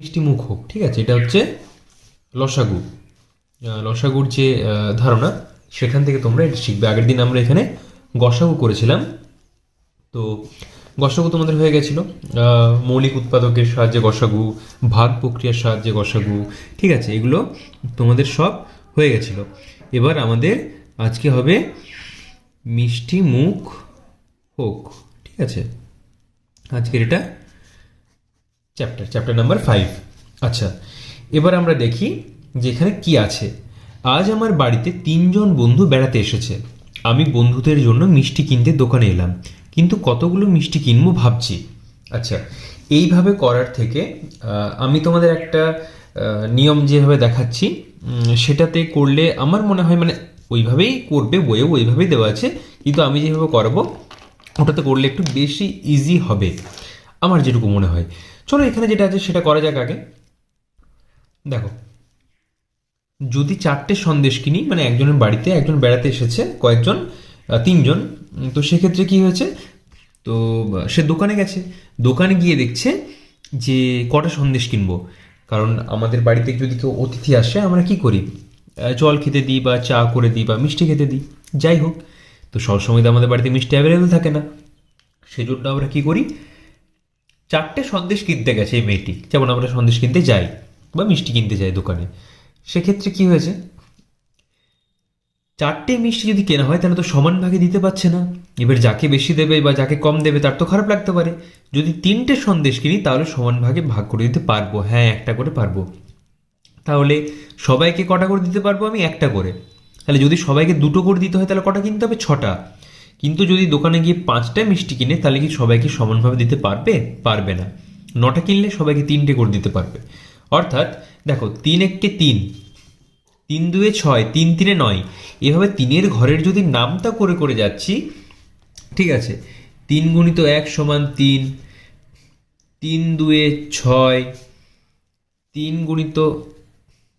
মিষ্টি মুখ হোক, ঠিক আছে? এটা হচ্ছে লসাগু। লসাগুর যে ধারণা, সেখান থেকে তোমরা এটা শিখবে। আগের দিন আমরা এখানে গসাগু করেছিলাম। তো গসাগু তোমাদের হয়ে গেছিল। মৌলিক উৎপাদকের সাহায্যে গসাগু, ভাগ প্রক্রিয়ার সাহায্যে গসাগু, ঠিক আছে? এগুলো তোমাদের সব হয়ে গেছিল। এবার আমাদের আজকে হবে মিষ্টি মুখ হোক, ঠিক আছে? আজকের এটা চ্যাপ্টার চ্যাপ্টার নাম্বার ফাইভ আচ্ছা এবার আমরা দেখি যে এখানে কি আছে। আজ আমার বাড়িতে তিনজন বন্ধু বেড়াতে এসেছে। আমি বন্ধুদের জন্য মিষ্টি কিনতে দোকানে এলাম, কিন্তু কতগুলো মিষ্টি কিনবো ভাবছি। আচ্ছা এইভাবে করার থেকে আমি তোমাদের একটা নিয়ম যেভাবে দেখাচ্ছি সেটাতে করলে আমার মনে হয় মানে ওইভাবেই করবে, বইয়েও ওইভাবেই দেওয়া আছে, কিন্তু আমি যেভাবে করাবো, ওটাতে করলে একটু বেশি ইজি হবে। আমার যেটুকু মনে হয়। চলো এখানে যেটা আছে সেটা করা যাক আগে। দেখো, যদি চারটে সন্দেশ কিনি মানে একজনের বাড়িতে একজন বেড়াতে এসেছে, কয়েকজন তিনজন তো সেক্ষেত্রে কি হয়েছে? তো সে দোকানে গেছে। দোকানে গিয়ে দেখছে যে কটা সন্দেশ কিনবো। কারণ আমাদের বাড়িতে যদি কেউ অতিথি আসে, আমরা কি করি? জল খেতে দিই বা চা করে দিই বা মিষ্টি খেতে দিই। যাই হোক, তো সবসময় তো আমাদের বাড়িতে মিষ্টি অ্যাভেলেবেল থাকে না। সেজন্য আমরা কি করি? চারটে সন্দেশ কিনতে গেছে এই মেয়েটি। যেমন আমরা সন্দেশ কিনতে যাই বা মিষ্টি কিনতে যাই দোকানে। সেক্ষেত্রে কি হয়েছে? চারটে মিষ্টি যদি কেনা হয়, তাহলে তো সমান ভাগে দিতে পারছে না। এবার যাকে বেশি দেবে বা যাকে কম দেবে, তার তো খারাপ লাগতে পারে। যদি তিনটে সন্দেশ কিনি, তাহলে সমান ভাগে ভাগ করে দিতে পারব। হ্যাঁ একটা করে পারব। তাহলে সবাইকে কটা করে দিতে পারব আমি? একটা করে। তাহলে যদি সবাইকে দুটো করে দিতে হয়, তাহলে কটা কিনতে হবে? ছটা। কিন্তু যদি দোকানে গিয়ে পাঁচটা মিষ্টি কিনে, তাহলে কি সবাইকে সমানভাবে দিতে পারবে? পারবে না। নটা কিনলে সবাইকে তিনটে করে দিতে পারবে। অর্থাৎ, দেখো, তিন এককে তিন তিন দুয়ে ছয়, তিন তিনে নয়। এভাবে তিনের ঘরের যদি নামটা করে করে যাচ্ছি, ঠিক আছে, তিন গুণিত এক সমান তিন তিন দুয়ে ছয়, তিন গুণিত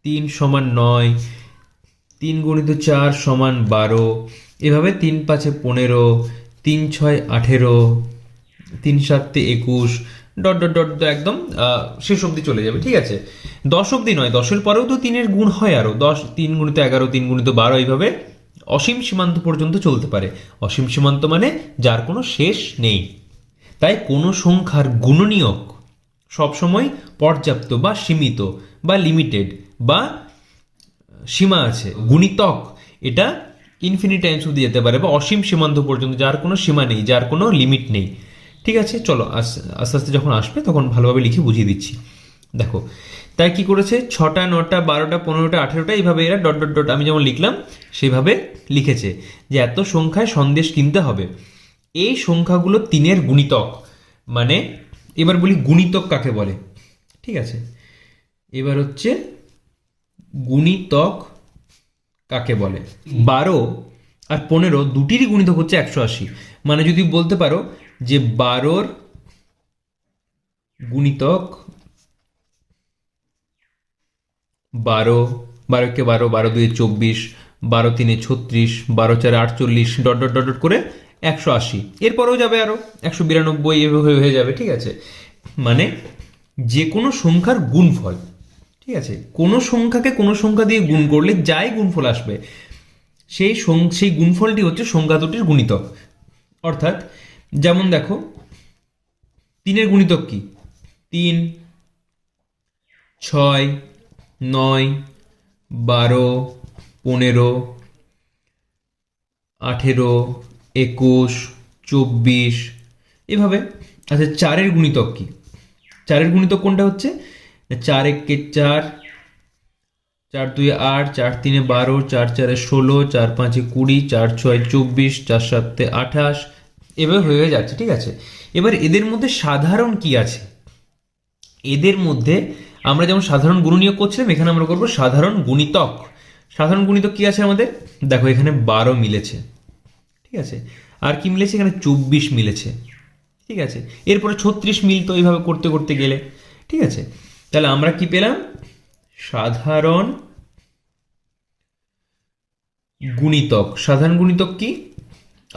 তিন সমান নয়, তিন গুণিত চার সমান বারো এভাবে তিন পাঁচে পনেরো, তিন ছয় আঠেরো, তিন সাতে একুশ, ডট ডট ডট একদম শেষ অবধি চলে যাবে, ঠিক আছে? দশ অবধি নয়, দশের পরেও তো তিনের গুণ হয় আরও দশ, তিন গুণিত এগারো, তিন গুণিত বারো, এইভাবে অসীম সীমান্ত পর্যন্ত চলতে পারে। অসীম সীমান্ত মানে যার কোনো শেষ নেই। তাই কোনো সংখ্যার গুণনীয়ক সবসময় পর্যাপ্ত বা সীমিত বা লিমিটেড বা সীমা আছে, গুণিতক, এটা ইনফিনিট টাইমস অব্দি যেতে পারে বা অসীম সীমান্ত পর্যন্ত, যার কোনো সীমা নেই, যার কোনো লিমিট নেই। ঠিক আছে? চলো, আস- আস্তে আস্তে যখন আসবে তখন ভালোভাবে লিখে বুঝিয়ে দিচ্ছি। দেখো, তাই কি করেছে? ছটা, নটা, বারোটা, পনেরোটা, আঠেরোটা, এইভাবে এরা ডট ডট ডট আমি যেমন লিখলাম, সেইভাবে লিখেছে যে এত সংখ্যায় সন্দেশ কিনতে হবে। এই সংখ্যাগুলো তিনের গুণিতক। মানে এবার বলি গুণিতক কাকে বলে? ঠিক আছে? এবার হচ্ছে গুণিতক কাকে বলে? বারো আর পনেরো দুটিরই গুণিতক হচ্ছে একশো আশি। মানে যদি বলতে পারো যে বারোর গুণিতক বারো বারোকে বারো বারো দুয়ে চব্বিশ, বারো তিনে ছত্রিশ, বারো চারে আটচল্লিশ, ডট ডট ডট করে একশো আশি। এরপরেও যাবে আরও একশো বিরানব্বই এভাবে হয়ে যাবে, ঠিক আছে? মানে যে কোনো সংখ্যার গুণফল। ঠিক আছে, কোনো সংখ্যাকে কোনো সংখ্যা দিয়ে গুণ করলে যাই গুণফল আসবে, সেই সেই গুণফলটি হচ্ছে সংখ্যা দুটির গুণিতক। অর্থাৎ, যেমন দেখো, তিনের গুণিতক কি? তিন, ছয়, নয়, বারো, পনেরো, আঠেরো, একুশ, চব্বিশ। এভাবে আচ্ছা চারের গুণিতক কি? চারের গুণিতক কোনটা হচ্ছে? চার একে চার চার দুই আট, চার তিনে বারো, চার চারে ষোলো, চার পাঁচে কুড়ি, চার ছয় চব্বিশ, চার সাতে আঠাশ। এভাবে হয়ে যাচ্ছে, ঠিক আছে? এবার এদের মধ্যে সাধারণ কি আছে? এদের মধ্যে আমরা যেমন সাধারণ গুণনীয়ক করছিলাম, এখানে আমরা করব সাধারণ গুণিতক। সাধারণ গুণিতক কি আছে আমাদের? দেখো, এখানে বারো মিলেছে। ঠিক আছে? আর কি মিলেছে? এখানে চব্বিশ মিলেছে। ঠিক আছে? এরপরে ছত্রিশ মিলতো এইভাবে করতে করতে গেলে। ঠিক আছে? তাহলে আমরা কি পেলাম? সাধারণ গুণিতক। সাধারণ গুণিতক কি?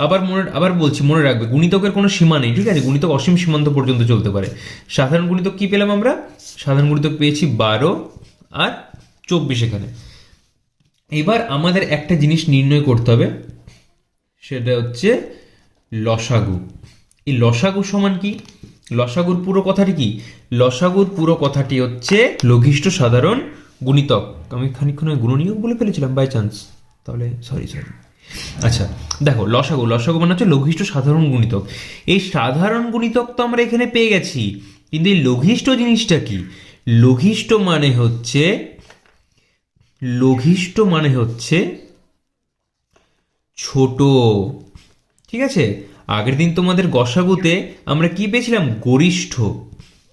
আবার মনে, আবার বলছি, মনে রাখবে, গুণিতকের কোনো সীমা নেই, ঠিক আছে? গুণিতক অসীম সীমান্ত পর্যন্ত চলতে পারে। সাধারণ গুণিতক কি পেলাম আমরা? সাধারণ গুণিতক পেয়েছি বারো আর চব্বিশ এখানে। এবার আমাদের একটা জিনিস নির্ণয় করতে হবে, সেটা হচ্ছে লসাগু। এই লসাগু সমান কি? লসাগুর পুরো কথাটি কি? লসাগুর পুরো কথাটি হচ্ছে লঘিষ্ঠ সাধারণ গুণিতক। আমি খানিক্ষণ আগে গুণনীয়ক বলে ফেলেছিলাম বাই চান্স তাহলে সরি সরি আচ্ছা দেখো, লসাগু লসাগু মানে হচ্ছে লঘিষ্ঠ সাধারণ গুণিতক। এই সাধারণ গুণিতক তো আমরা এখানে পেয়ে গেছি। কিন্তু এই লঘিষ্ঠ জিনিসটা কি? লঘিষ্ঠ মানে হচ্ছে, লঘিষ্ঠ মানে হচ্ছে ছোট। ঠিক আছে? আগের দিন তোমাদের গসাগুতে আমরা কি পেয়েছিলাম? গরিষ্ঠ।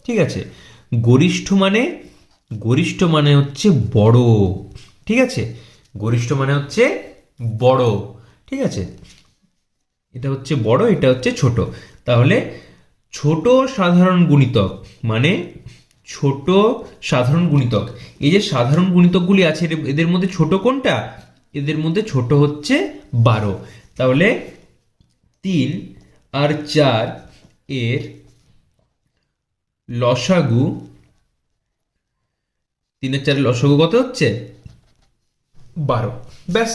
ঠিক আছে? গরিষ্ঠ মানে গরিষ্ঠ মানে হচ্ছে বড়। ঠিক আছে? গরিষ্ঠ মানে হচ্ছে বড়। ঠিক আছে? এটা হচ্ছে বড়, এটা হচ্ছে ছোট। তাহলে ছোট সাধারণ গুণিতক মানে ছোট সাধারণ গুণিতক। এই যে সাধারণ গুণিতকগুলি আছে, এদের- মধ্যে ছোট কোনটা? এদের মধ্যে ছোট হচ্ছে বারো। তাহলে তিন আর চার এর লসাগু তিনের চারের লসাগু কত হচ্ছে? বারো। ব্যাস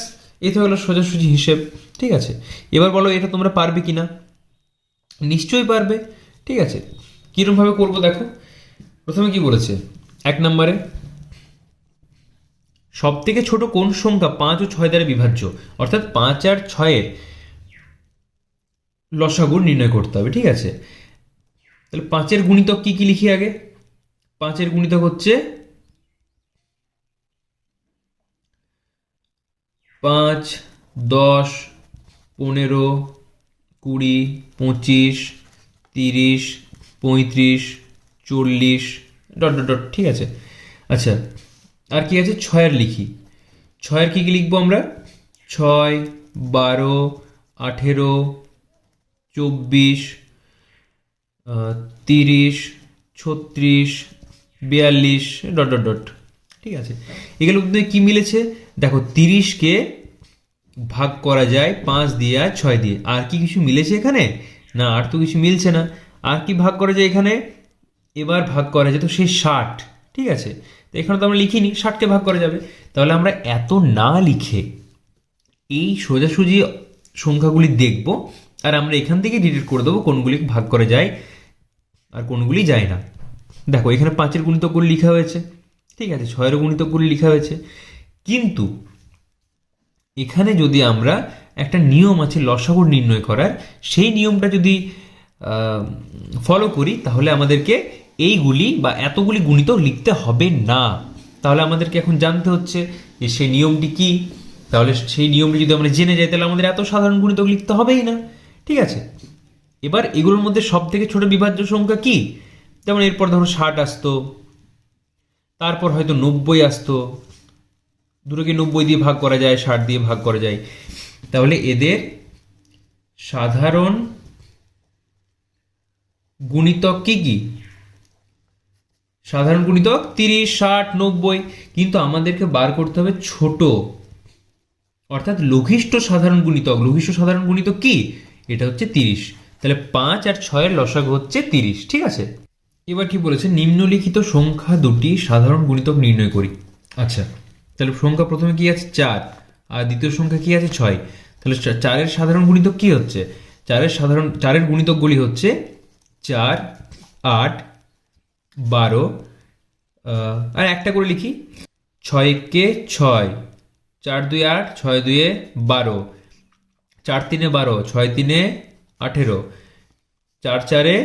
তো হলো সোজাসুজি হিসেব, ঠিক আছে? এবার বলো এটা তোমরা পারবে কি না নিশ্চয়ই পারবে, ঠিক আছে? কীরকমভাবে করব দেখো? প্রথমে কি বলেছে? এক নম্বরে সব থেকে ছোট কোন সংখ্যা পাঁচ ও ছয় দ্বারা বিভাজ্য? অর্থাৎ পাঁচ আর ছয়ের লসাগু নির্ণয় করতে হবে, ঠিক আছে? তাহলে পাঁচের গুণিতক কি কি লিখি আগে? পাঁচের গুণিতক হচ্ছে পাঁচ, দশ, পনেরো, কুড়ি, পঁচিশ, তিরিশ, পঁয়ত্রিশ, চল্লিশ, ডট ডট ডট, ঠিক আছে? আচ্ছা আর কি আছে? ছয়ের লিখি। ছয়ের কি কি লিখব আমরা? ছয়, বারো, আঠেরো চব্বিশ তিরিশ, ছত্রিশ, বিয়াল্লিশ, ডট ডট ডট। ঠিক আছে? এগুলো কি মিলেছে? দেখো, তিরিশকে ভাগ করা যায় পাঁচ দিয়ে আর ছয় দিয়ে। আর কি কিছু মিলেছে এখানে? না, আর তো কিছু মিলছে না। আর কি ভাগ করা যায় এখানে? এবার ভাগ করা যেত সেই ষাট। ঠিক আছে? তো এখানে তো আমরা লিখিনি, ষাটকে ভাগ করা যাবে। তাহলে আমরা এত না লিখে এই সোজাসুজি সংখ্যাগুলি দেখব। আর আমরা এখান থেকে ডিলিট করে দেবো কোনগুলি ভাগ করা যায় আর কোনগুলি যায় না। দেখো, এখানে পাঁচের গুণিতকগুলি লেখা হয়েছে। ঠিক আছে, ছয়ের গুণিতকগুলি লেখা হয়েছে। কিন্তু এখানে যদি আমরা একটা নিয়ম আছে লসাগু নির্ণয় করার, সেই নিয়মটা যদি ফলো করি, তাহলে আমাদেরকে এইগুলি বা এতগুলি গুণিত লিখতে হবে না। তাহলে আমাদেরকে এখন জানতে হচ্ছে যে সেই নিয়মটি কি। তাহলে সেই নিয়মটি যদি আমরা জেনে যাই, তাহলে আমাদের এত সাধারণ গুণিতক লিখতে হবেই না। ঠিক আছে। এবার এগুলোর মধ্যে সব থেকে ছোট বিভাজ্য সংখ্যা কি? যেমন এরপর ধরো ষাট আসতো, তারপর হয়তো নব্বই আসতো, দুটোকে নব্বই দিয়ে ভাগ করা যায়, ষাট দিয়ে ভাগ করা যায়। তাহলে এদের সাধারণ গুণিতক কি কি? সাধারণ গুণিতক তিরিশ, ষাট, নব্বই। কিন্তু আমাদেরকে বার করতে হবে ছোট। অর্থাৎ লঘিষ্ঠ সাধারণ গুণিতক। লঘিষ্ঠ সাধারণ গুণিতক কি? এটা হচ্ছে তিরিশ। তাহলে পাঁচ আর ছয়ের লসাগু হচ্ছে তিরিশ, ঠিক আছে? এবার কি বলেছে? নিম্নলিখিত সংখ্যা দুটি সাধারণ গুণিতক নির্ণয় করি। আচ্ছা তাহলে সংখ্যা প্রথমে কি আছে? চার। আর দ্বিতীয় সংখ্যা কি আছে? ছয়। তাহলে চারের সাধারণ গুণিতক কি হচ্ছে? চারের সাধারণ চারের গুণিতকগুলি হচ্ছে চার, আট, বারো আর একটা করে লিখি। ছয়কে ছয়। চার দুই আট, ছয় দুয়ে বারো। চার তিনে বারো, ছয় তিনে আঠেরো, চার চারে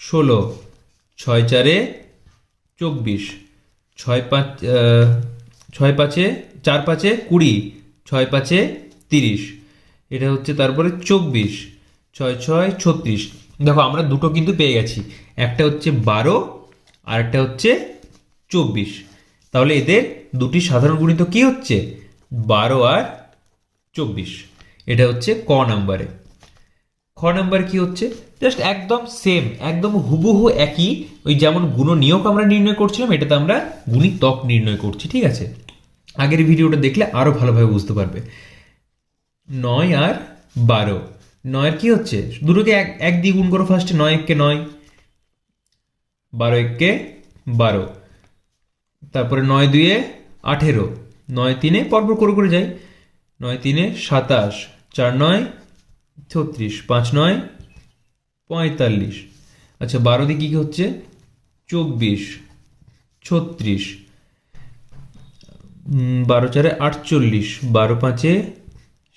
ষোলো, ছয় চারে চব্বিশ, ছয় পাঁচ ছয় পাঁচে, চার পাঁচে কুড়ি, ছয় পাঁচে তিরিশ, এটা হচ্ছে তারপরে চব্বিশ, ছয় ছয় ছত্রিশ। দেখো, আমরা দুটো কিন্তু পেয়ে গেছি। একটা হচ্ছে বারো, আর একটা হচ্ছে চব্বিশ। তাহলে এদের দুটি সাধারণ গুণিত কি হচ্ছে? বারো আর চব্বিশ। এটা হচ্ছে ক নাম্বারে। খ নাম্বার কি হচ্ছে? জাস্ট একদম সেম একদম হুবহু একই। ওই যেমন গুণ নিয়োগ আমরা নির্ণয় করছিলাম এটাতে আমরা গুণিতক নির্ণয় করছি, ঠিক আছে? আগের ভিডিওটা দেখলে আরও ভালোভাবে বুঝতে পারবে। নয় আর বারো। নয়ের কি হচ্ছে? দুটোকে এক এক দিয়ে গুণ করো ফার্স্টে নয় এককে নয়। বারো এককে বারো। তারপরে নয় দুয়ে আঠেরো। নয় তিনে পরপর করে করে যাই। নয় তিনে সাতাশ। চার নয়, ছত্রিশ। পাঁচ নয়, পঁয়তাল্লিশ। আচ্ছা বারো দিয়ে কী কী হচ্ছে? চব্বিশ, ছত্রিশ। বারো চারে আটচল্লিশ। বারো পাঁচে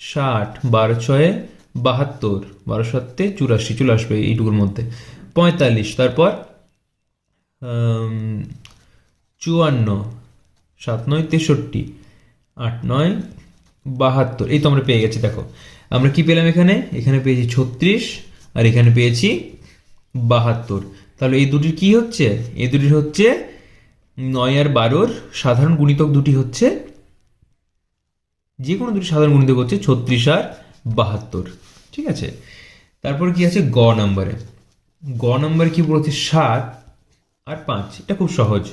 ষাট। বারো ছয়ে বাহাত্তর। বারো সাতে চুরাশি। চলে আসবে এইটুকুর মধ্যে। পঁয়তাল্লিশ। তারপর চুয়ান্ন। সাত নয়, তেষট্টি। আট নয় বাহাত্তর। এই তো আমরা পেয়ে গেছি, দেখো। আমরা কি পেলাম এখানে? এখানে পেয়েছি ছত্রিশ, আর এখানে পেয়েছি বাহাত্তর। তাহলে এই দুটির কি হচ্ছে? এই দুটির হচ্ছে নয় আর বারোর সাধারণ গুণিতক দুটি হচ্ছে যে কোনো দুটি সাধারণ গুণিতক হচ্ছে ছত্রিশ আর বাহাত্তর। ঠিক আছে? তারপর কি আছে? গ নাম্বারে। গ নাম্বারে কি বলছে? সাত আর পাঁচ। এটা খুব সহজ।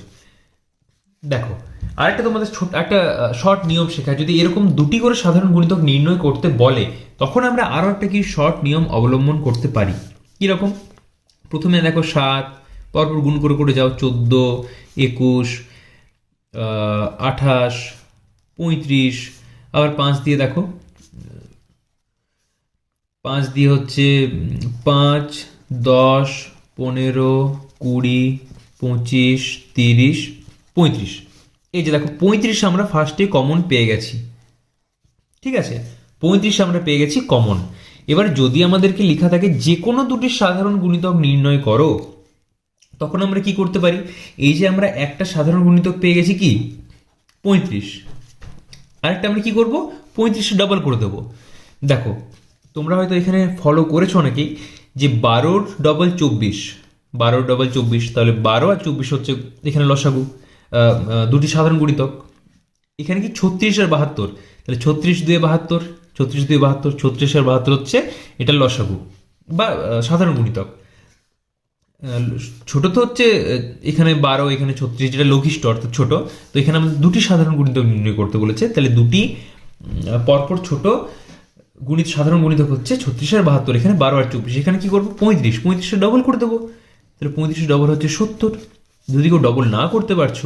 দেখো আরেকটা তোমাদের ছোট, একটা শর্ট নিয়ম শেখায়। যদি এরকম দুটি করে সাধারণ গুণিতক নির্ণয় করতে বলে, তখন আমরা আরও একটা কি শর্ট নিয়ম অবলম্বন করতে পারি। কীরকম? প্রথমে দেখো সাত, পরপর গুণ করে করে যাও চোদ্দ, একুশ আঠাশ, পঁয়ত্রিশ, আবার পাঁচ দিয়ে দেখো, পাঁচ দিয়ে হচ্ছে পাঁচ, দশ, পনেরো, কুড়ি, পঁচিশ, তিরিশ, পঁয়ত্রিশ। এই যে দেখো, পঁয়ত্রিশ আমরা ফার্স্টে কমন পেয়ে গেছি। ঠিক আছে? পঁয়ত্রিশ আমরা পেয়ে গেছি কমন এবার যদি আমাদেরকে লেখা থাকে, যে কোনো দুটি সাধারণ গুণিতক নির্ণয় করো, তখন আমরা কি করতে পারি? এই যে আমরা একটা সাধারণ গুণিতক পেয়ে গেছি কি? পঁয়ত্রিশ। আরেকটা আমরা কি করব? পঁয়ত্রিশে ডবল করে দেবো। দেখো, তোমরা হয়তো এখানে ফলো করেছ অনেকেই যে বারোর ডবল চব্বিশ। বারোর ডবল চব্বিশ, তাহলে বারো আর চব্বিশ হচ্ছে এখানে লসাগু। দুটি সাধারণ গুণিতক। এখানে কি ছত্রিশ আর বাহাত্তর? তাহলে ছত্রিশ দুয়ে বাহাত্তর, ছত্রিশ দুয়ে বাহাত্তর, ছত্রিশ আর বাহাত্তর হচ্ছে এটা লসাগু বা সাধারণ গুণিতক। ছোট তো হচ্ছে এখানে বারো, এখানে ছত্রিশ, যেটা লঘিষ্ঠ, অর্থাৎ ছোট। তো এখানে আমাদের দুটি সাধারণ গুণিতক নির্ণয় করতে বলেছে। তাহলে দুটি পরপর ছোট গুণিত, সাধারণ গুণিতক হচ্ছে ছত্রিশ আর বাহাত্তর। এখানে বারো আর চব্বিশ। এখানে কি করব? পঁয়ত্রিশ। পঁয়ত্রিশে ডবল করে দেবো। তাহলে পঁয়ত্রিশ ডবল হচ্ছে সত্তর। যদি কেউ ডবল না করতে পারছ,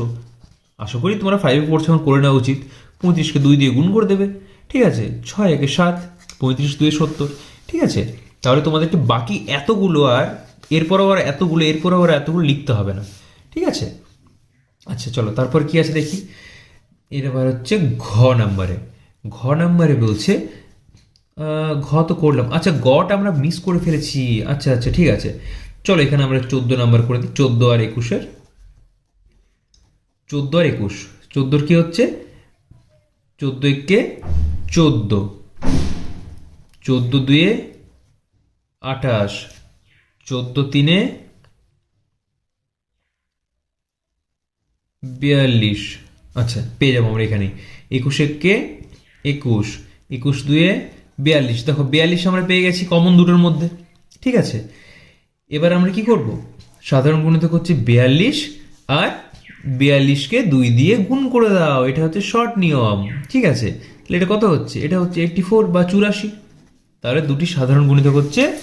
আশা করি তোমরা ফাইভে পড়ছো এখন করে নেওয়া উচিত। পঁয়ত্রিশকে দুই দিয়ে গুণ করে দেবে। ঠিক আছে? ছয়, একে সাত, পঁয়ত্রিশ, দুয়ে সত্তর। ঠিক আছে? তাহলে তোমাদেরকে বাকি এতগুলো আর এরপর আবার এতগুলো এরপর আবার এতগুলো লিখতে হবে না। ঠিক আছে? আচ্ছা চলো, তারপর কি আছে দেখি? এবার হচ্ছে ঘ নাম্বারে। ঘ নাম্বারে বলছে ঘ তো করলাম। আচ্ছা গটা আমরা মিস করে ফেলেছি। আচ্ছা আচ্ছা ঠিক আছে। চলো, এখানে আমরা চোদ্দ নাম্বার করে দিই। চোদ্দ আর একুশের চোদ্দ আর একুশ। চোদ্দোর কি হচ্ছে? চোদ্দ একে চোদ্দ। চোদ্দ দুয়ে আঠাশ। চোদ্দ তিনে বিয়াল্লিশ। আচ্ছা পেয়ে যাব আমরা এখানে একুশ কে একুশ। একুশ দুয়ে বিয়াল্লিশ। দেখো, বিয়াল্লিশ আমরা পেয়ে গেছি কমন দুটোর মধ্যে। ঠিক আছে? এবার আমরা কি করব? সাধারণ গুণিতক হচ্ছে বিয়াল্লিশ আর বিয়াল্লিশকে দুই দিয়ে গুণ করে দাও, এটা হচ্ছে শর্ট নিয়ম। ঠিক আছে? তাহলে এটা কত হচ্ছে? এটা হচ্ছে এইটটি ফোর বা চুরাশি। তাহলে দুটি সাধারণ গুণিতক হচ্ছে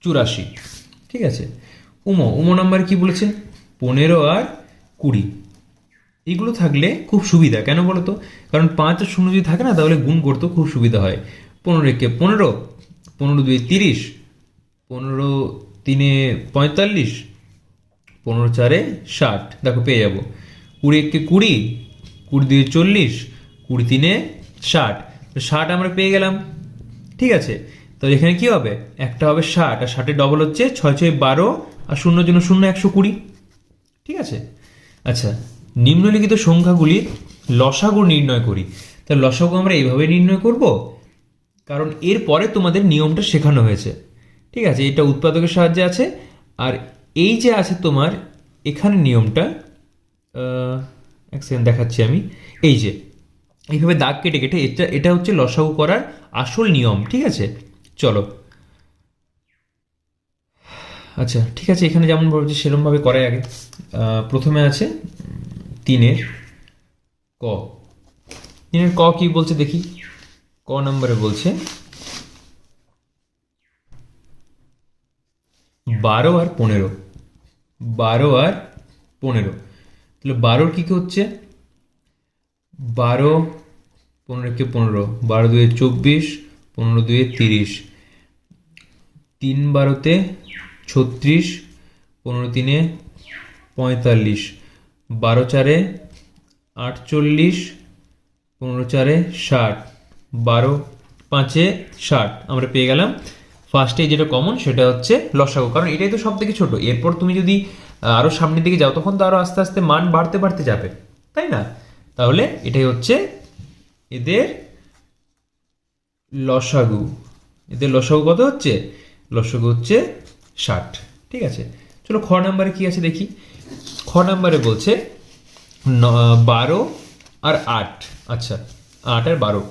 চুরাশি। ঠিক আছে? উমো উমো নাম্বার কি বলেছে? পনেরো আর কুড়ি। এগুলো থাকলে খুব সুবিধা। কেন বলো তো কারণ পাঁচ আর শূন্য যদি থাকে না, তাহলে গুণ করতেও খুব সুবিধা হয়। পনেরো একে পনেরো পনেরো দুই তিরিশ, পনেরো তিনে পঁয়তাল্লিশ পনেরো চারে ষাট। দেখো, পেয়ে যাব। কুড়ি একে কুড়ি কুড়ি দুই চল্লিশ, কুড়ি তিনে ষাট। তো ষাট আমরা পেয়ে গেলাম। ঠিক আছে? তো এখানে কি হবে? একটা হবে ষাট, আর ষাটের ডবল হচ্ছে ছয় ছয় বারো, আর শূন্য জন্য শূন্য একশো কুড়ি। ঠিক আছে? আচ্ছা নিম্নলিখিত সংখ্যাগুলি লসাগু নির্ণয় করি। তাহলে লসাগু আমরা এইভাবে নির্ণয় করব, কারণ এর পরে তোমাদের নিয়মটা শেখানো হয়েছে। ঠিক আছে? এটা উৎপাদকের সাহায্যে আছে, আর এই যে আছে তোমার, এখানে নিয়মটা এক সেকেন্ড দেখাচ্ছি আমি। এই যে, এইভাবে দাগ কেটে কেটে, এটা এটা হচ্ছে লসাগু করার আসল নিয়ম, ঠিক আছে? চলো। আচ্ছা ঠিক আছে, এখানে যেমন বলছি, সেরমভাবে করাই আগে। প্রথমে আছে তিনের ক। তিনের ক কি বলছে দেখি? ক নম্বরে বলছে, বারো আর পনেরো। বারো আর পনেরো। তাহলে বারোর কী কী হচ্ছে? বারো, পনেরো কে পনেরো, বারো দুয়ে চব্বিশ, পনেরো দুয়ে তিরিশ। তিন বারোতে ছত্রিশ, পনেরো তিনে পঁয়তাল্লিশ। বারো চারে আটচল্লিশ, পনেরো চারে ষাট। বারো পাঁচে ষাট, আমরা পেয়ে গেলাম। ফার্স্টে যেটা কমন সেটা হচ্ছে লসাগু। কারণ এটাই তো সব থেকে ছোটো। এরপর তুমি যদি আরও সামনের দিকে যাও, তখন তো আরও আস্তে আস্তে মান বাড়তে বাড়তে যাবে। তাই না? তাহলে এটাই হচ্ছে এদের লসাগু। এদের লসাগু কত হচ্ছে? লসাগু হচ্ছে ষাট। ঠিক আছে? চলো খ নাম্বারে কি আছে দেখি। খ নাম্বারে বলছে বারো আর আট। আচ্ছা আট আর বারো।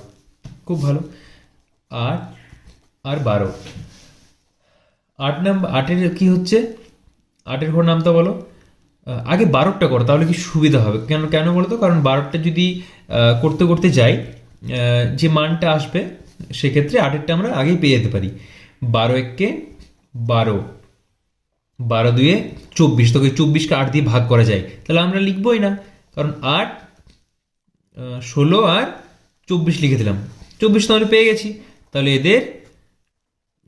খুব ভালো। আট আর বারো। আট নাম্বার, আটের কি হচ্ছে? আটের ঘর নামটা বলো। আগে বারোটা করো, তাহলে কি সুবিধা হবে? কেন কেন বলো তো? কারণ বারোটা যদি করতে করতে যাই যে মানটা আসবে, সেক্ষেত্রে আটেরটা আমরা আগেই পেয়ে যেতে পারি। বারো এককে বারো বারো দুয়ে চব্বিশ, তোকে চব্বিশকে আট দিয়ে ভাগ করা যায়। তাহলে আমরা লিখবই না, কারণ আট ষোলো আর চব্বিশ লিখে দিলাম। চব্বিশ তো আমরা পেয়ে গেছি। তাহলে এদের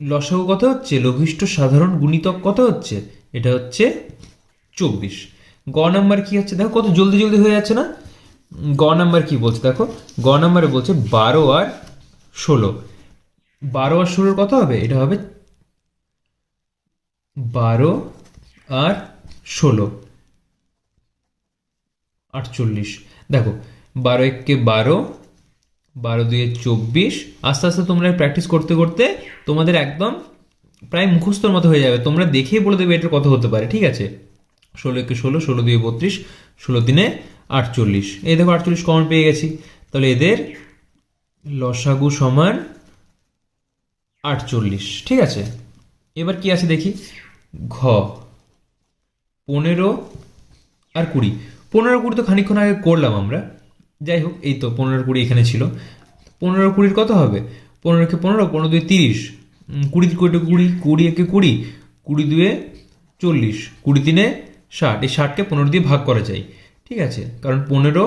লসাগু কত হচ্ছে, লঘিষ্ঠ সাধারণ গুণিতক কত হচ্ছে? এটা হচ্ছে চব্বিশ। গ নাম্বার কি হচ্ছে? দেখো কত জলদি জলদি হয়ে যাচ্ছে না? গ নাম্বার কি বলছে? দেখো, গ নাম্বারে বলছে বারো আর ষোলো। বারো আর ষোলোর কত হবে? এটা হবে বারো আর ষোলো। আটচল্লিশ। দেখো, বারো এককে বারো বারো দুয়ে চব্বিশ। আস্তে আস্তে তোমরা প্র্যাকটিস করতে করতে তোমাদের একদম প্রায় মুখস্থর মতো হয়ে যাবে। তোমরা দেখেই বলে দেবে এটার কত হতে পারে, ঠিক আছে? ষোলো একে ষোলো ষোলো দুয়ে বত্রিশ, ষোলো দিনে আটচল্লিশ। এই দেখো আটচল্লিশ কমন পেয়ে গেছি। তাহলে এদের লসাগু সমান আটচল্লিশ, ঠিক আছে? এবার কি আছে দেখি? ঘ, পনেরো আর কুড়ি। পনেরো কুড়ি তো খানিকক্ষণ আগে করলাম আমরা। যাই হোক এই তো পনেরো কুড়ি এখানে ছিল। পনেরো কুড়ির কত হবে? পনেরো কে পনেরো পনেরো দুই তিরিশ। কুড়ি কুড়ি কুড়ি কুড়ি একে কুড়ি কুড়ি দুয়ে চল্লিশ, কুড়ি তিনে ষাট। এই ষাটকে পনেরো দিয়ে ভাগ করা যায়। ঠিক আছে? কারণ পনেরো,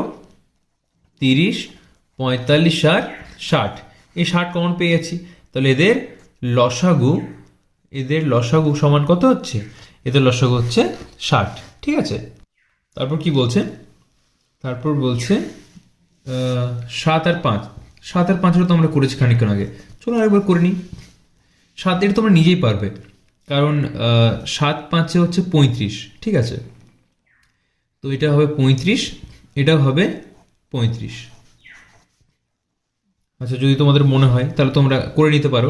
তিরিশ, পঁয়তাল্লিশ, ষাট ষাট। এই ষাট কমন পেয়ে গেছি তাহলে এদের লসাগু এদের লসাগু সমান কত হচ্ছে? এদের লসাগু হচ্ছে ষাট। ঠিক আছে? তারপর কি বলছে? তারপর বলছে সাত আর পাঁচ। সাত আর পাঁচেরও তো আমরা করেছি খানিকক্ষণ আগে। চলো আরেকবার করে নিই। সাত এটা তোমরা নিজেই পারবে। কারণ সাত পাঁচে হচ্ছে পঁয়ত্রিশ, ঠিক আছে? তো এটা হবে পঁয়ত্রিশ, এটা হবে পঁয়ত্রিশ। আচ্ছা যদি তোমাদের মনে হয়, তাহলে তোমরা করে নিতে পারো।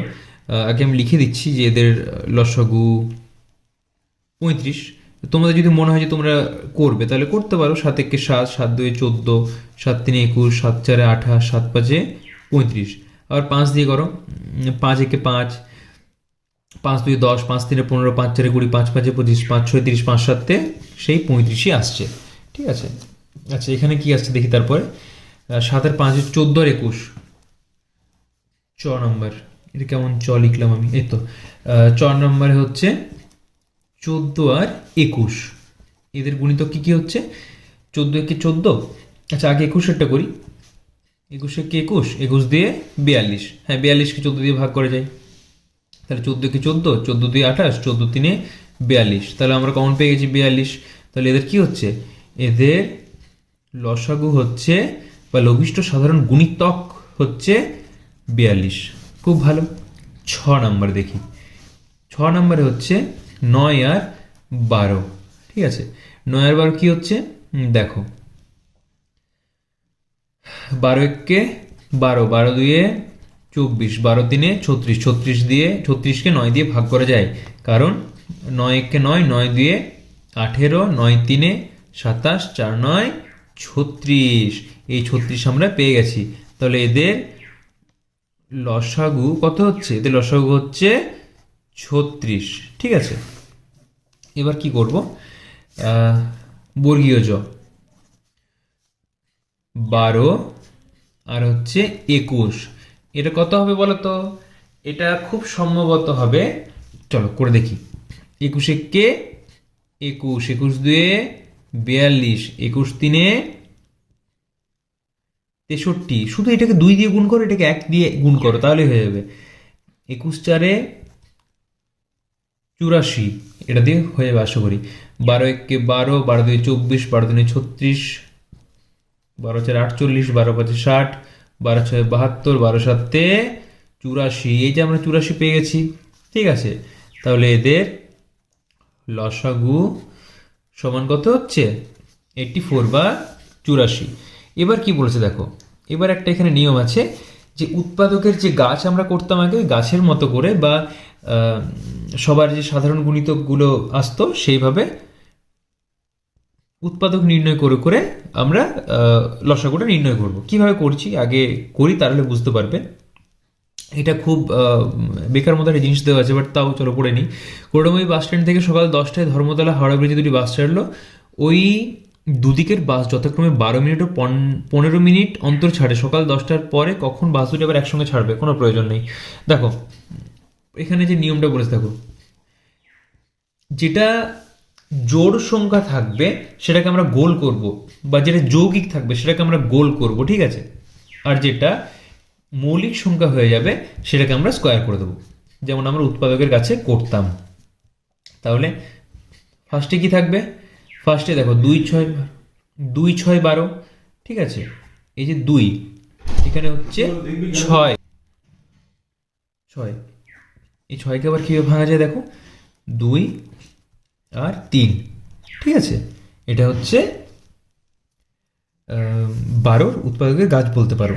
আগে আমি লিখে দিচ্ছি যে এদের লসাগু পঁয়ত্রিশ। তোমাদের যদি মনে হয় যে তোমরা করবে, তাহলে করতে পারো। সাত একে সাত সাত দুয়ে চোদ্দ, সাত তিনে একুশ, সাত চারে আঠাশ, সাত পাঁচে পঁয়ত্রিশ। আবার পাঁচ দিয়ে করো পাঁচ একে পাঁচ পাঁচ দুই দশ, পাঁচ তিনে পনেরো, পাঁচ চারে কুড়ি, পাঁচ পাঁচে পঁচিশ, পাঁচ ছয় তিরিশ, পাঁচ সাতে সেই পঁয়ত্রিশই আসছে। ঠিক আছে? আচ্ছা এখানে কি আসছে দেখি তারপরে। সাতের পাঁচে চোদ্দ আর একুশ। চ নম্বর। এটা কেমন চ লিখলাম আমি? এই তো। চ নম্বরে হচ্ছে চোদ্দ আর একুশ। এদের গুণিতক কি কি হচ্ছে? চোদ্দ একে চোদ্দ। আচ্ছা আগে একুশেরটা করি। একুশে কে একুশ? একুশ দিয়ে বিয়াল্লিশ। হ্যাঁ বিয়াল্লিশকে চোদ্দ দিয়ে ভাগ করে যায়। তাহলে চোদ্দ কি চোদ্দ চোদ্দ দিয়ে আঠাশ, চোদ্দ তিনে বিয়াল্লিশ। তাহলে আমরা কমন পেয়ে গেছি বিয়াল্লিশ। তাহলে এদের কি হচ্ছে? এদের লসাগু হচ্ছে বা লঘিষ্ঠ সাধারণ গুণিতক হচ্ছে বিয়াল্লিশ। খুব ভালো। ছ নাম্বার দেখি। ছ নম্বরে হচ্ছে নয় আর বারো। ঠিক আছে? নয় আর বারো কি হচ্ছে? দেখো। বারো এককে বারো। বারো দুয়ে চব্বিশ। বারো তিনে ছত্রিশ। ছত্রিশ দিয়ে ছত্রিশকে নয় দিয়ে ভাগ করা যায়। কারণ নয় এককে নয় নয় দিয়ে আঠেরো, নয় তিনে সাতাশ, চার নয়, ছত্রিশ। এই ছত্রিশ আমরা পেয়ে গেছি। তাহলে এদের লসাগু কত হচ্ছে? এদের লসাগু হচ্ছে ছত্রিশ। ঠিক আছে? এবার কি করব? বর্গীয় জ। বারো আর হচ্ছে একুশ। এটা কত হবে বলো তো এটা খুব সম্ভবত হবে, চলো করে দেখি। একুশে কে? একুশ। একুশ দুয়ে বিয়াল্লিশ। একুশ তিনে তেষট্টি। শুধু এটাকে দুই দিয়ে গুণ করো, এটাকে এক দিয়ে গুণ করো তাহলে হয়ে যাবে। একুশ চারে চুরাশি, এটা দিয়ে হয়ে যাবে, আশা করি। বারো একে বারো বারো দুই চব্বিশ, বারো দিনে ছত্রিশ, বারো চার আটচল্লিশ, বারো পাঁচে ষাট, বারো ছয় বাহাত্তর, বারো সাতে চুরাশি। এই যে আমরা চুরাশি পেয়ে গেছি, ঠিক আছে? তাহলে এদের লসাগু সমান কত হচ্ছে? এইটটি ফোর বা চুরাশি। এবার কি বলেছে দেখো? এবার একটা এখানে নিয়ম আছে যে উৎপাদকের যে গাছ আমরা করতাম আগে, ওই গাছের মতো করে বা সবার যে সাধারণ গুণিতকগুলো আসতো, সেইভাবে উৎপাদক নির্ণয় করে করে আমরা লসাগুটা নির্ণয় করব। কীভাবে করছি? আগে করি, তাহলে বুঝতে পারবে। এটা খুব বেকার মতো একটা জিনিস দেওয়া আছে বাট তাও চলো পড়ে নিই। করডমই বাস স্ট্যান্ড থেকে সকাল দশটায় ধর্মতলা হাওড়া ব্রিজে দুটি বাস ছাড়লো। ওই দুদিকের বাস যথাক্রমে বারো মিনিট ও পন- পনেরো মিনিট অন্তর ছাড়ে। সকাল দশটার পরে কখন বাস দুটি আবার একসঙ্গে ছাড়বে? কোনো প্রয়োজন নেই। দেখো, এখানে যে নিয়মটা বলেছে, দেখো, যেটা জোর সংখ্যা থাকবে, সেটাকে আমরা গোল করব, বা যেটা যৌগিক থাকবে, সেটাকে আমরা গোল করব, ঠিক আছে? আর যেটা মৌলিক সংখ্যা হয়ে যাবে, সেটাকে আমরা স্কোয়ার করে দেবো। যেমন আমরা উৎপাদকের কাছে করতাম। তাহলে ফার্স্টে কি থাকবে? ফার্স্টে দেখো দুই ছয় দুই ছয় বারো ঠিক আছে? এই যে দুই এখানে হচ্ছে ছয়। ছয়। এই ছয়কে আবার কীভাবে ভাঙা যায় দেখো? দুই আর তিন ঠিক আছে? এটা হচ্ছে বারোর উৎপাদকের গাছ বলতে পারো।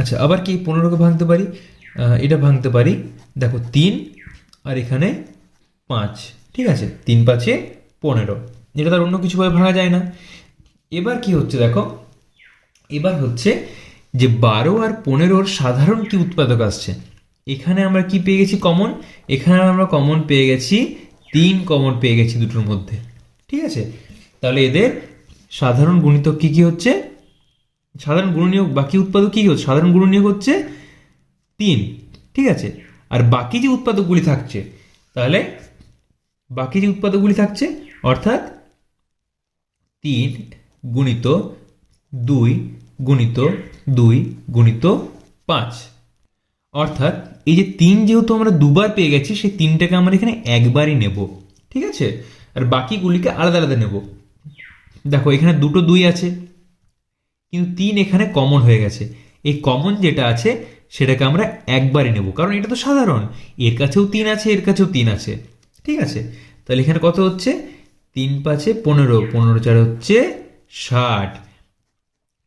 আচ্ছা আবার কি পনেরোকে ভাঙতে পারি? এটা ভাঙতে পারি। দেখো তিন আর এখানে পাঁচ ঠিক আছে? তিন পাঁচে পনেরো। এটা তার অন্য কিছুভাবে ভাঙা যায় না। এবার কি হচ্ছে দেখো? এবার হচ্ছে যে বারো আর পনেরোর সাধারণ কি উৎপাদক আসছে? এখানে আমরা কি পেয়ে গেছি কমন এখানে আমরা কমন পেয়ে গেছি তিন কমন পেয়ে গেছি দুটোর মধ্যে। ঠিক আছে? তাহলে এদের সাধারণ গুণিতক কি কি হচ্ছে? সাধারণ গুণনীয়ক বাকি উৎপাদক কি কি হচ্ছে? সাধারণ গুণনীয়ক হচ্ছে তিন। ঠিক আছে? আর বাকি যে উৎপাদকগুলি থাকছে, তাহলে বাকি যে উৎপাদকগুলি থাকছে, অর্থাৎ তিন গুণিত দুই গুণিত দুই গুণিত পাঁচ। অর্থাৎ এই যে তিন যেহেতু আমরা দুবার পেয়ে গেছি, সেই তিনটাকে আমরা এখানে একবারই নেব। ঠিক আছে? আর বাকিগুলিকে আলাদা আলাদা নেব। দেখো, এখানে দুটো দুই আছে, কিন্তু তিন এখানে কমন হয়ে গেছে। এই কমন যেটা আছে, সেটাকে আমরা একবারই নেব, কারণ এটা তো সাধারণ। এর কাছেও তিন আছে, এর কাছেও তিন আছে। ঠিক আছে? তাহলে এখানে কত হচ্ছে? তিন পাঁচে পনেরো পনেরো চার হচ্ছে ষাট।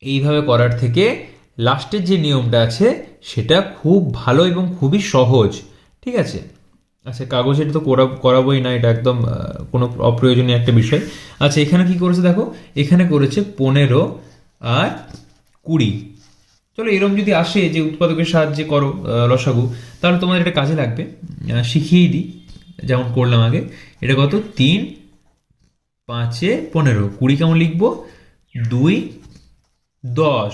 এইভাবে করার থেকে লাস্টের যে নিয়মটা আছে, সেটা খুব ভালো এবং খুবই সহজ। ঠিক আছে? আচ্ছা কাগজে এটা তো করা, করাবোই না, এটা একদম কোনো অপ্রয়োজনীয় একটা বিষয়। আচ্ছা এখানে কি করেছে দেখো? এখানে করেছে পনেরো আর কুড়ি। চলো এরকম যদি আসে যে উৎপাদকের সাহায্যে করো লসাগু তাহলে তোমাদের এটা কাজে লাগবে। শিখিয়েই দিই, যেমন করলাম আগে। এটা কত? তিন পাঁচে পনেরো। কুড়ি কেমন লিখব? দুই, দশ।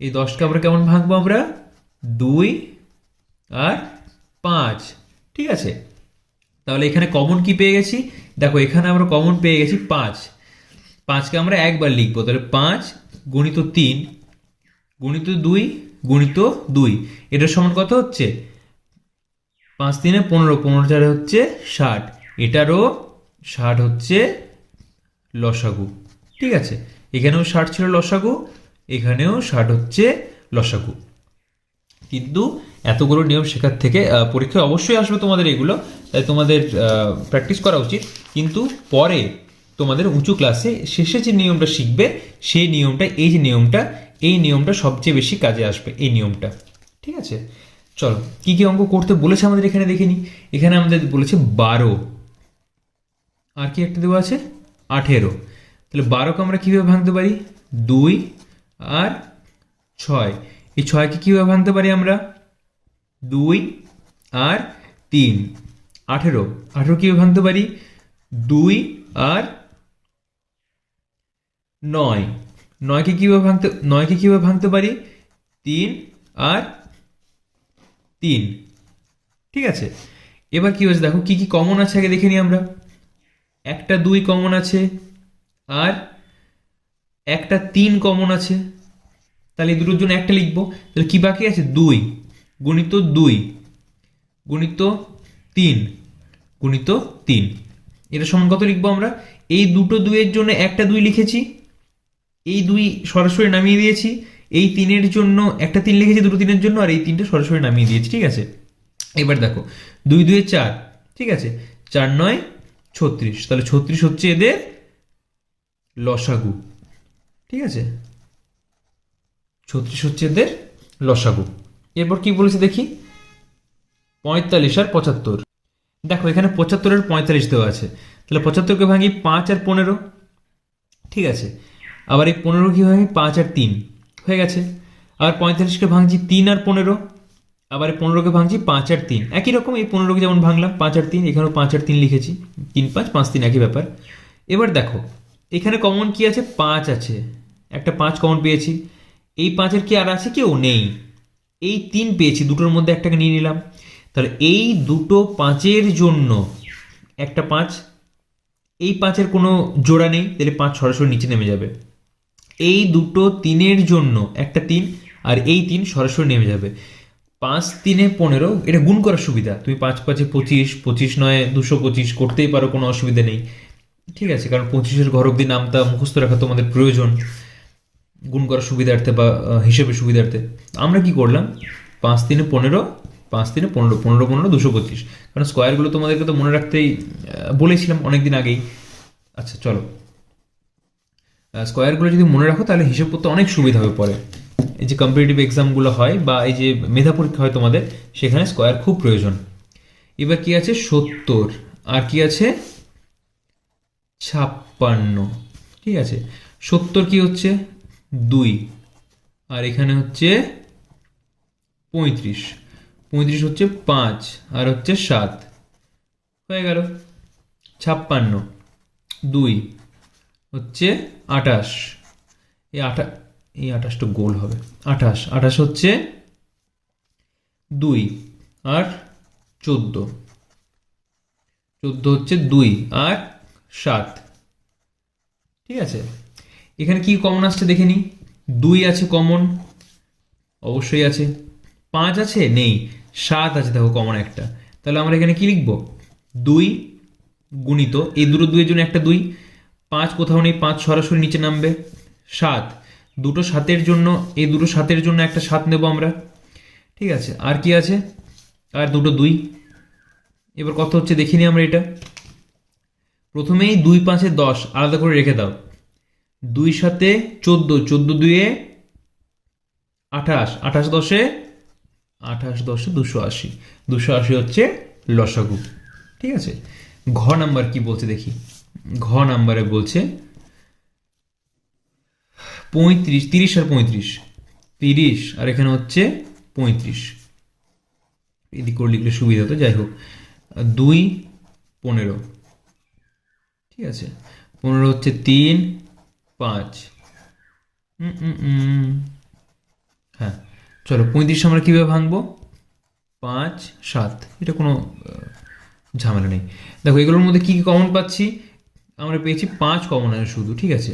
এই দশকে আমরা কেমন ভাঙবো আমরা? দুই আর পাঁচ। ঠিক আছে? তাহলে এখানে কমন কি পেয়ে গেছি? দেখো, এখানে আমরা কমন পেয়ে গেছি পাঁচ। পাঁচকে আমরা একবার লিখব। তাহলে পাঁচ গুণিত তিন, গুণিত দুই গুণিত দুই। এটার সমান কত হচ্ছে? পাঁচ তিনে পনেরো পনেরো চারে হচ্ছে ষাট। এটারও ষাট হচ্ছে লসাগু, ঠিক আছে? এখানেও ষাট ছিল লসাগু, এখানেও ষাট হচ্ছে লসাগু। কিন্তু এতগুলো নিয়ম শেখার থেকে পরীক্ষায় অবশ্যই আসবে তোমাদের এগুলো, তাই তোমাদের প্র্যাকটিস করা উচিত। কিন্তু পরে তোমাদের উঁচু ক্লাসে শেষে যে নিয়মটা শিখবে, সেই নিয়মটা, এই যে নিয়মটা, এই নিয়মটা সবচেয়ে বেশি কাজে আসবে, এই নিয়মটা, ঠিক আছে? চলো, কি কি অঙ্ক করতে বলেছে আমাদের এখানে দেখে নিই এখানে আমাদের বলেছে বারো। আর কি একটা দেওয়া আছে? আঠেরো। তাহলে বারোকে আমরা কীভাবে ভাঙতে পারি? দুই আর ছয়। এই ছয়কে কীভাবে ভাঙতে পারি আমরা? দুই আর তিন। আঠেরো। আঠেরো কীভাবে ভাঙতে পারি? দুই আর নয়। নয়কে কীভাবে ভাঙতে, নয়কে কীভাবে ভাঙতে পারি? তিন আর তিন। ঠিক আছে? এবার কী হয়েছে? দেখো, কি কি কমন আছে আগে দেখে নিই আমরা। একটা দুই কমন আছে, আর একটা তিন কমন আছে। তাহলে এই দুটোর জন্য একটা লিখব। তাহলে কি বাকি আছে? দুই। গুণিত দুই। গুণিত তিন। গুণিত তিন। এটা সমান কত লিখব আমরা? এই দুটো দুইয়ের জন্য একটা দুই লিখেছি। এই দুই সরাসরি নামিয়ে দিয়েছি। এই তিনের জন্য একটা তিন লিখেছি, দুটো তিনের জন্য, আর এই তিনটে সরাসরি নামিয়ে দিয়েছি। ঠিক আছে? এবার দেখো, দুই দুয়ে চার। ঠিক আছে? চার নয় ছত্রিশ। তাহলে ছত্রিশ হচ্ছে এদের লসাগু। ঠিক আছে? ছত্রিশ হচ্ছে এদের লসাগু। এরপর কি বলেছে দেখি? পঁয়তাল্লিশ আর পঁচাত্তর। দেখো, এখানে পঁচাত্তরের পঁয়তাল্লিশ দেওয়া আছে। তাহলে পঁচাত্তরকে ভাঙি পাঁচ আর পনেরো। ঠিক আছে? আবার এই পনেরো কি ভাঙি পাঁচ আর তিন। হয়ে গেছে? আবার পঁয়তাল্লিশকে ভাঙছি তিন আর পনেরো। আবার এই পনেরোকে ভাঙছি, পাঁচ আর তিন। একই রকম এই পনেরোকে যেমন ভাঙলাম, পাঁচ আর তিন, এখানেও পাঁচ আর তিন লিখেছি। তিন পাঁচ পাঁচ তিন একই ব্যাপার। এবার দেখো, এখানে কমন কি আছে? পাঁচ আছে। একটা পাঁচ কমন পেয়েছি। এই পাঁচের কি আর আছে? কেউ নেই। এই তিন পেয়েছি, দুটোর মধ্যে একটাকে নিয়ে নিলাম। তাহলে এই দুটো পাঁচের জন্য একটা পাঁচ, এই পাঁচের কোনো জোড়া নেই, তাহলে পাঁচ সরাসরি নিচে নেমে যাবে। এই দুটো তিনের জন্য একটা তিন, আর এই তিন সরাসরি নেমে যাবে। পাঁচ তিনে পনেরো, এটা গুণ করার সুবিধা। তুমি পাঁচ পাঁচে পঁচিশ পঁচিশ নয়, দুশো পঁচিশ করতেই পারো, কোনো অসুবিধা নেই। ঠিক আছে, কারণ পঁচিশের ঘর অব্দি নামটা মুখস্থ রাখা তোমাদের প্রয়োজন, গুণ করার সুবিধার্থে বা হিসেবে সুবিধার্থে। আমরা কি করলাম? পাঁচ তিনে পনেরো, পাঁচ তিনে পনেরো পনেরো পনেরো, দুশো পঁচিশ। কারণ স্কোয়ারগুলো তোমাদেরকে তো মনে রাখতেই বলেছিলাম অনেকদিন আগেই। আচ্ছা চলো। স্কোয়ারগুলো যদি মনে রাখো, তাহলে হিসেব করতে অনেক সুবিধা হবে পরে এই যে কম্পিটিটিভ এক্সামগুলো হয় বা এই যে মেধা পরীক্ষা হয় তোমাদের, সেখানে স্কোয়ার খুব প্রয়োজন। এবার কি আছে? সত্তর। আর কি আছে? ছাপ্পান্ন। ঠিক আছে? সত্তর কি হচ্ছে? দুই। আর এখানে হচ্ছে পঁয়ত্রিশ। পঁয়ত্রিশ হচ্ছে পাঁচ। আর হচ্ছে সাত। হয়ে গেল। ছাপ্পান্ন। দুই। হচ্ছে আটাশ এই আটা এই আটাশটা গোল হবে। আঠাশ। আঠাশ হচ্ছে দুই আর চোদ্দ। চোদ্দ হচ্ছে দুই আর সাত। ঠিক আছে? এখানে কি কমন আসছে দেখে নি দুই আছে কমন অবশ্যই আছে। পাঁচ আছে? নেই। সাত আছে দেখো কমন একটা। তাহলে আমরা এখানে কি লিখব? দুই গুণিত। এই দুটো দুইয়ের জন্য একটা দুই। পাঁচ কোথাও নেই। পাঁচ সরাসরি নিচে নামবে। সাত। দুটো সাতের জন্য, এই দুটো সাতের জন্য একটা সাত নেব আমরা। ঠিক আছে, আর কি আছে? আর দুটো দুই। এবার কত হচ্ছে দেখিনি আমরা এটা। প্রথমেই দুই পাঁচে দশ, আলাদা করে রেখে দাও। দুই সাথে চোদ্দ চোদ্দ দুয়ে আঠাশ আঠাশ দশে আঠাশ দশে দুশো আশি। দুশো আশি হচ্ছে লসাগু। ঠিক আছে? ঘ নাম্বার কি বলছে দেখি? ঘ নাম্বারে বলছে পঁয়ত্রিশ, তিরিশ আর পঁয়ত্রিশ। তিরিশ, আর এখানে হচ্ছে পঁয়ত্রিশ। এদিক করে লিখলে সুবিধা হতো, যাই হোক। দুই, পনেরো। ঠিক আছে। পনেরো হচ্ছে তিন, পাঁচ। হ্যাঁ চলো পঁয়ত্রিশ আমরা কীভাবে ভাঙবো? পাঁচ, সাত। এটা কোনো ঝামেলা নেই। দেখো, এগুলোর মধ্যে কী কী কমন পাচ্ছি? আমরা পেয়েছি পাঁচ কমন আছে শুধু, ঠিক আছে?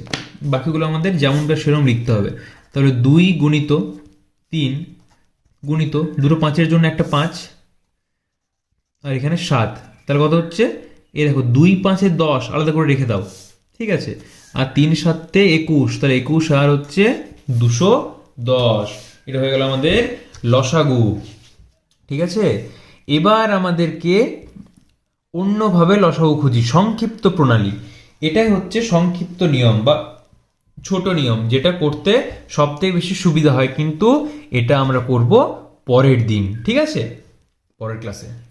বাকিগুলো আমাদের যেমনটা সেরকম লিখতে হবে। তাহলে দুই গুণিত তিন, গুণিত দুটো পাঁচের জন্য একটা পাঁচ, আর এখানে সাত। তাহলে কত হচ্ছে? এ দেখো, দুই পাঁচে দশ, আলাদা করে রেখে দাও, ঠিক আছে? আর তিন সাতে একুশ, তাহলে একুশ আর হচ্ছে দুশো দশ। এটা হয়ে গেল আমাদের লসাগু, ঠিক আছে? এবার আমাদেরকে অন্যভাবে লসাগু খুঁজি, সংক্ষিপ্ত প্রণালী। এটাই হচ্ছে সংক্ষিপ্ত নিয়ম বা ছোট নিয়ম, যেটা করতে সবথেকে বেশি সুবিধা হয়। কিন্তু এটা আমরা করব পরের দিন, ঠিক আছে? পরের ক্লাসে